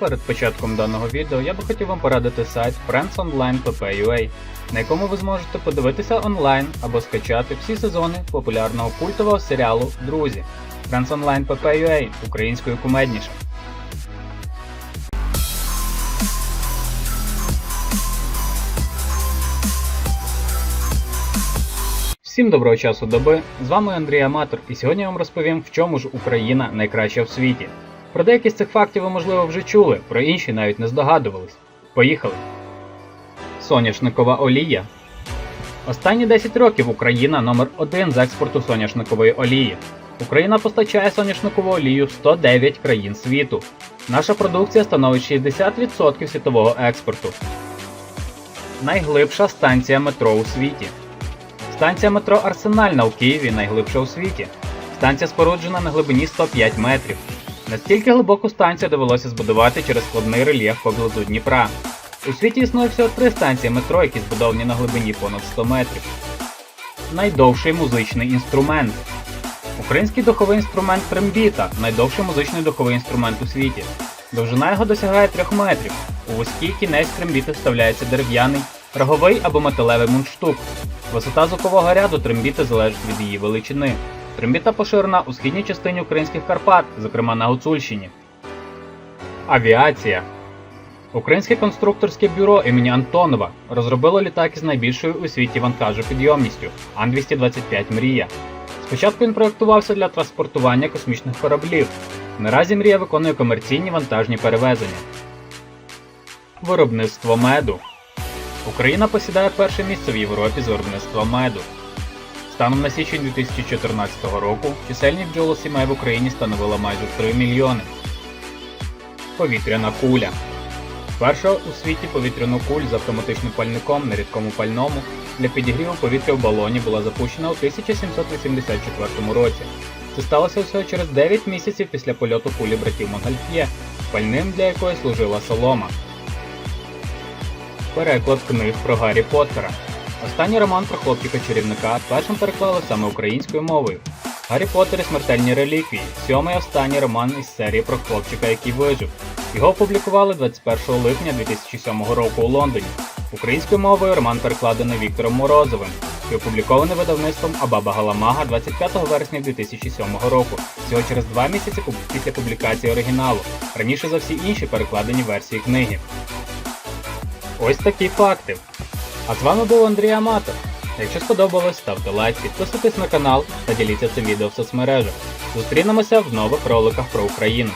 Перед початком даного відео я би хотів вам порадити сайт friendsonline.pp.ua, на якому ви зможете подивитися онлайн або скачати всі сезони популярного культового серіалу Друзі. Friendsonline.pp.ua українською кумедніше. Всім доброго часу доби! З вами Андрій Аматор, і сьогодні я вам розповім, в чому ж Україна найкраща в світі. Про деякі з цих фактів ви, можливо, вже чули, про інші навіть не здогадувались. Поїхали! Соняшникова олія. Останні 10 років Україна номер 1 з експорту соняшникової олії. Україна постачає соняшникову олію в 109 країн світу. Наша продукція становить 60% світового експорту. Найглибша станція метро у світі. Станція метро Арсенальна у Києві найглибша у світі. Станція споруджена на глибині 105 метрів. Настільки глибоку станцію довелося збудувати через складний рельєф поблизу Дніпра. У світі існує всього три станції метро, які збудовані на глибині понад 100 метрів. Найдовший музичний інструмент. Український духовий інструмент трембіта найдовший музичний духовий інструмент у світі. Довжина його досягає 3 метрів. У вузький кінець трембіти вставляється дерев'яний, роговий або металевий мундштук. Висота звукового ряду трембіти залежить від її величини. Трембіта поширена у східній частині українських Карпат, зокрема на Гуцульщині. Авіація. Українське конструкторське бюро імені Антонова розробило літак із найбільшою у світі вантажопідйомністю Ан-225 Мрія. Спочатку він проєктувався для транспортування космічних кораблів. Наразі Мрія виконує комерційні вантажні перевезення. Виробництво меду. Україна посідає перше місце в Європі з виробництва меду. Станом на січень 2014 року чисельність бджолосімей в Україні становила майже 3 мільйони. Повітряна куля. Перша у світі повітряну куль з автоматичним пальником на рідкому пальному для підігріву повітря в балоні була запущена у 1784 році. Це сталося всього через 9 місяців після польоту кулі братів Монгольф'є, пальним для якої служила солома. Переклад книг про Гаррі Поттера. Останній роман про хлопчика-чарівника першим переклали саме українською мовою. Гаррі Поттер і смертельні реліквії сьомий останній роман із серії про хлопчика, який вижив. Його опублікували 21 липня 2007 року у Лондоні. Українською мовою роман перекладений Віктором Морозовим і опублікований видавництвом Абаба Галамага 25 вересня 2007 року, всього через два місяці після публікації оригіналу, раніше за всі інші перекладені версії книги. Ось такі факти. А з вами був Андрій Аматор. Якщо сподобалось, ставте лайк, підписуйтесь на канал та діліться цим відео в соцмережах. Зустрінемося в нових роликах про Україну.